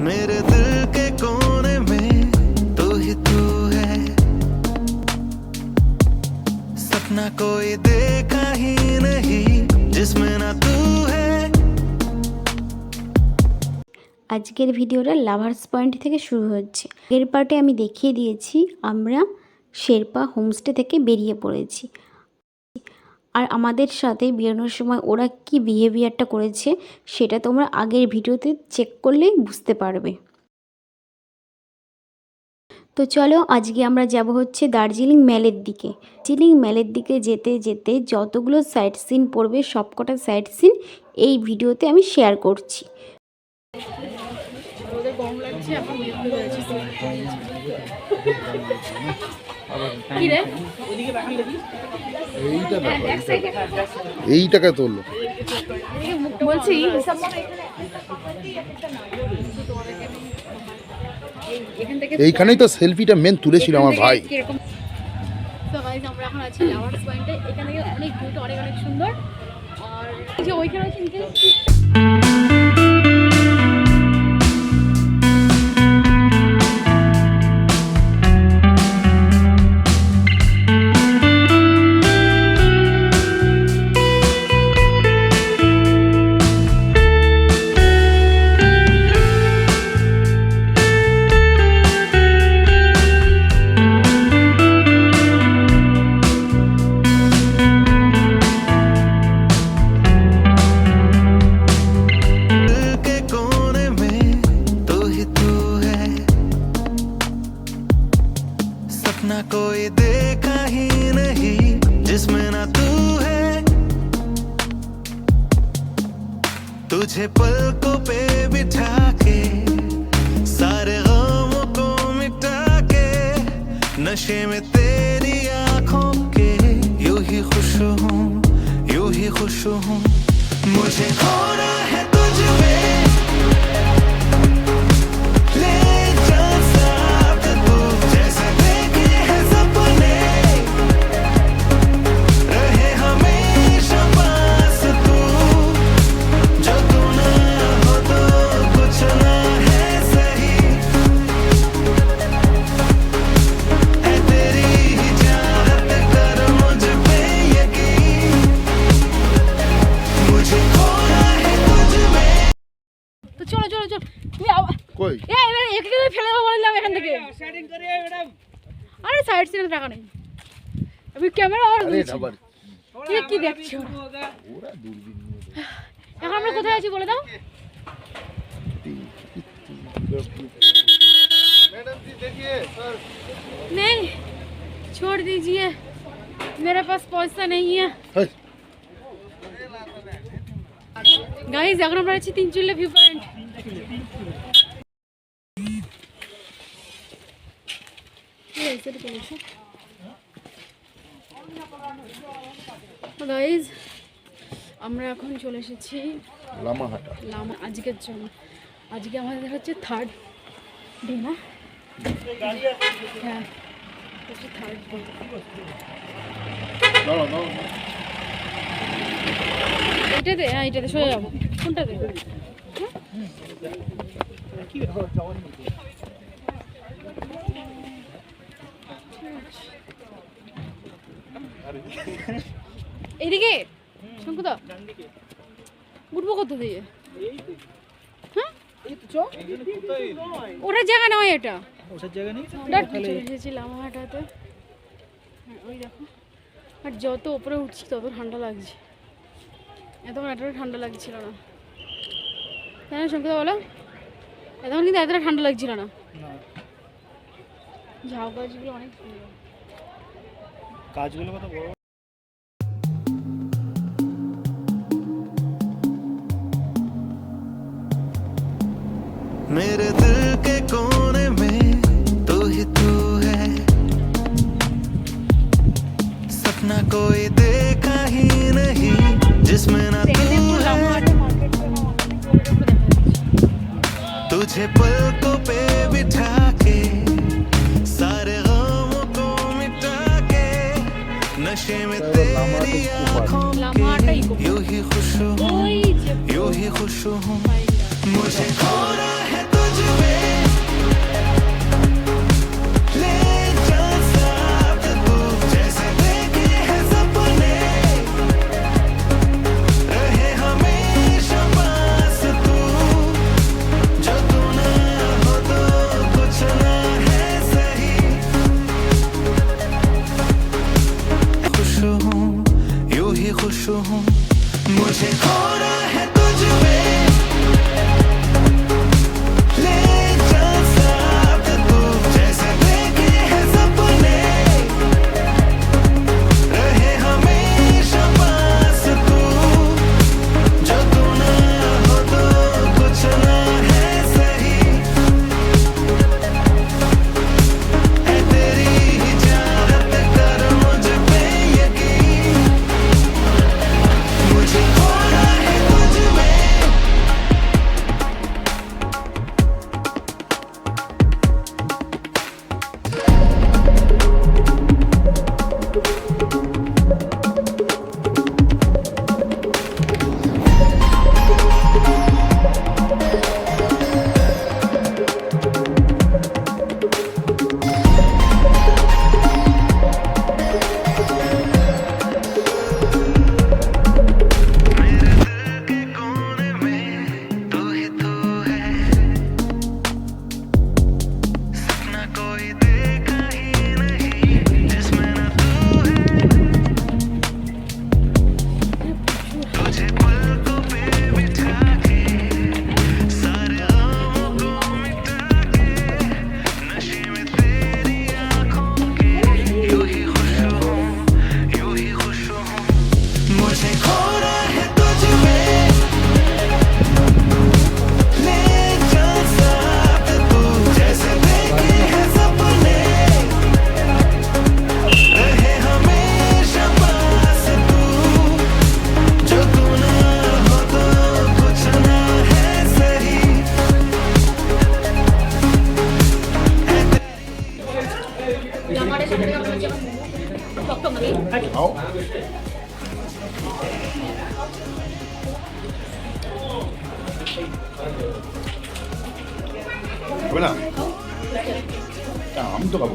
मेरे दिल के कोने में तू ही तू है सपना कोई देखा ही नहीं जिसमें ना तू है আজকের ভিডিওটা লাভার্স পয়েন্ট থেকে শুরু হচ্ছে এর পার্টে আমি দেখিয়ে দিয়েছি আমরা শেরপা হোমস্টে থেকে বেরিয়ে পড়েছি আর আমাদের সাথে বেরোনোর সময় ওরা কি বিহেভিয়ারটা করেছে, সেটা তোমরা আগের ভিডিওতে চেক করলেই বুঝতে পারবে। তো চলো আজকে আমরা যাব হচ্ছে দার্জিলিং ম্যালের দিকে। দার্জিলিং ম্যালের দিকে যেতে যেতে যতগুলো সাইট সিন পড়বে, সবকটা সাইট সিন এই ভিডিওতে আমি শেয়ার করছি। ওদের গরম লাগছে এখন বিরক্ত হয়েছে কি রে? এইটা এই টাকা তোলো বলছি এখান এইখানেই তো সেলফিটা মেন তুলেছিল আমার ভাই। আমরা এখন আছি লাভার্স পয়েন্টে এখান থেকে অনেক ভিউটা অনেক অনেক সুন্দর। আর যে ওইখানে तुझे पलकों पे बिठा के सारे गमों को मिटा के नशे में तेरी आंखों के यूं ही खुश हूँ यूं ही खुश हूँ मुझे खोना চলো চলো চলো তুমি আবার কই এ এবার একে একে ফেলে দেবো বললাম এখান থেকে আরে সাইড সিনে টাকা নেই আমি ক্যামেরা অন আরে করেছি আবার এ কি দেখছো এখন আমরা কোথায় আছি বলে দাও नहीं छोड़ दीजिए मेरे पास पैसा नहीं है হেই, গাইজ এখন আমরা আছি তিনচুল্লা ভিউ পয়েন্ট গাইজ আমরা এখন চলে এসেছি লামাহাটা। লামা আজকের জন্য। আজকে আমাদের হচ্ছে থার্ড ডে না? হ্যাঁ থার্ড। এটাতে হ্যাঁ এটাতে সোজা যাব। কোনটাতে? এদিকে শঙ্কুদা উঠবো কোথা দিয়ে? হ্যাঁ? ওটার জায়গা নয় এটা। ওটার জায়গা নেই? এসেছিলাম হাটাতে হ্যাঁ ওই দেখো। আর যত উপরে উঠছি তত ঠান্ডা লাগছে। এতক্ষণ এতটা ঠান্ডা লাগছিল না। তাই না শঙ্কুদা বলো এতক্ষণ কিন্তু এতটা ঠান্ডা লাগছিল না ঝাউ গাছগুলো অনেক সুন্দর কাজগুলো কত বড় मेरे दिल के कोने में तू ही तू है सपना कोई देखा ही नहीं जिसमें ना तू है मुझे पलकों पे बिठा के सारे गमों को मिटा के नशे में तेरी आंखों के यूं ही खुश हूँ यूं ही खुश हूँ मुझे खोना है तुझ में home. big হবে না না, আমি তো খাব